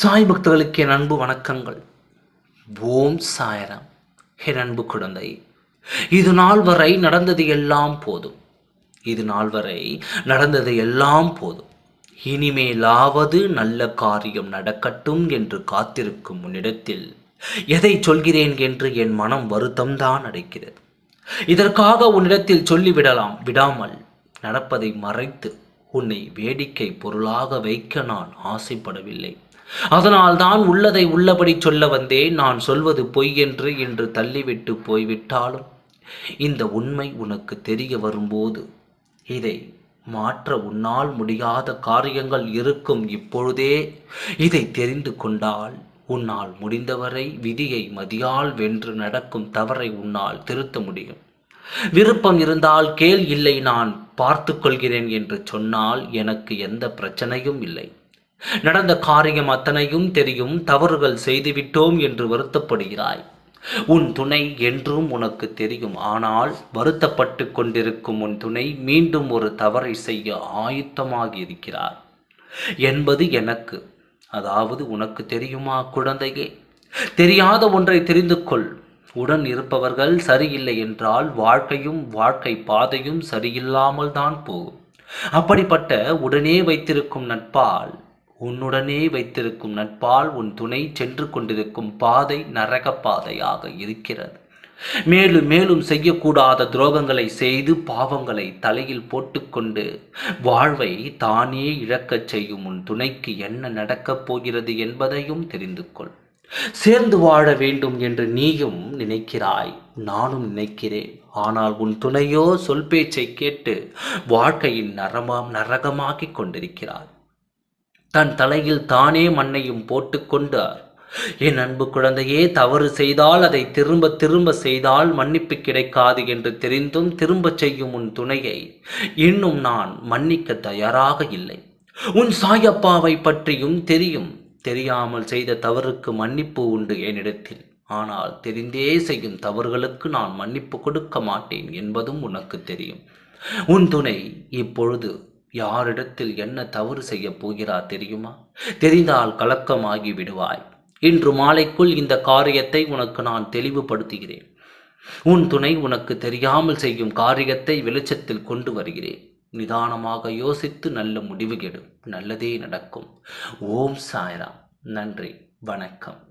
சாய் பக்தர்களுக்கு என் அன்பு வணக்கங்கள். ஓம் சாயராம். என் அன்பு குழந்தை இது நாள் வரை நடந்தது எல்லாம் போதும். இது நாள் வரை நடந்தது எல்லாம் போதும். இனிமேலாவது நல்ல காரியம் நடக்கட்டும் என்று காத்திருக்கும் உன்னிடத்தில் எதை சொல்கிறேன் என்று என் மனம் வருத்தம்தான் அடைக்கிறது. இதற்காக உன்னிடத்தில் சொல்லிவிடலாம் விடாமல் நடப்பதை மறைத்து உன்னை வேடிக்கை பொருளாக வைக்க நான் ஆசைப்படவில்லை. அதனால்தான் உள்ளதை உள்ளபடி சொல்ல வந்தேன். நான் சொல்வது பொய் என்று இன்று தள்ளிவிட்டு போய்விட்டாலும் இந்த உண்மை உனக்கு தெரிய வரும்போது இதை மாற்ற உன்னால் முடியாத காரியங்கள் இருக்கும் இப்பொழுதே இதை தெரிந்து கொண்டால் உன்னால் முடிந்தவரை விதியை மதியால் வென்று நடக்கும் தவறை உன்னால் திருத்த முடியும். விருப்பம் இருந்தால் கேள் இல்லை நான் பார்த்து கொள்கிறேன் என்று சொன்னால் எனக்கு எந்த பிரச்சனையும் இல்லை. நடந்த காரியம் அத்தனையும் தெரியும் தவறுகள் செய்துவிட்டோம் என்று வருத்தப்படுகிறாய். உன் துணை என்றும் உனக்கு தெரியும். ஆனால் வருத்தப்பட்டு கொண்டிருக்கும் உன் துணை மீண்டும் ஒரு தவறை செய்ய ஆயுத்தமாகி இருக்கிறார். என்பது எனக்கு அதாவது உனக்கு தெரியுமா குழந்தையே? தெரியாத ஒன்றை தெரிந்து கொள். உடன் இருப்பவர்கள் சரியில்லை என்றால் வாழ்க்கையும் வாழ்க்கை பாதையும் சரியில்லாமல் தான் போகும். அப்படிப்பட்ட உடனே வைத்திருக்கும் நட்பால் உன்னுடனே வைத்திருக்கும் நட்பால் உன் துணை சென்று கொண்டிருக்கும் பாதை நரக பாதையாக இருக்கிறது. மேலும் மேலும் செய்யக்கூடாத துரோகங்களை செய்து பாவங்களை தலையில் போட்டுக்கொண்டு வாழ்வை தானே இழக்கச் செய்யும் உன் துணைக்கு என்ன நடக்கப் போகிறது என்பதையும் தெரிந்து கொள். சேர்ந்து வாழ வேண்டும் என்று நீயும் நினைக்கிறாய் நானும் நினைக்கிறேன். ஆனால் உன் துணையோ சொல் பேச்சை கேட்டு வாழ்க்கையின் நரமாம் நரகமாக்கிக் கொண்டிருக்கிறார் தன் தலையில் தானே மண்ணையும் போட்டுக்கொண்டார் என் அன்பு குழந்தையே தவறு செய்தால் அதை திரும்ப திரும்ப செய்தால் மன்னிப்பு கிடைக்காது என்று தெரிந்தும் திரும்ப செய்யும் உன் துணையை இன்னும் நான் மன்னிக்க தயாராக இல்லை. உன் சாயப்பாவை பற்றியும் தெரியும். தெரியாமல் செய்த தவறுக்கு மன்னிப்பு உண்டு என்னிடத்தில். ஆனால் தெரிந்தே செய்யும் தவறுகளுக்கு நான் மன்னிப்பு கொடுக்க மாட்டேன் என்பதும் உனக்கு தெரியும். உன் துணை இப்பொழுது யாரிடத்தில் என்ன தவறு செய்ய போகிறார் தெரியுமா? தெரிந்தால் கலக்கமாகி விடுவாய். இன்று மாலைக்குள் இந்த காரியத்தை உனக்கு நான் தெளிவுபடுத்துகிறேன். உன் துணை உனக்கு தெரியாமல் செய்யும் காரியத்தை வெளிச்சத்தில் கொண்டு வருகிறேன். நிதானமாக யோசித்து நல்ல முடிவு கெடும் நல்லதே நடக்கும். ஓம் சாய்ராம். நன்றி. வணக்கம்.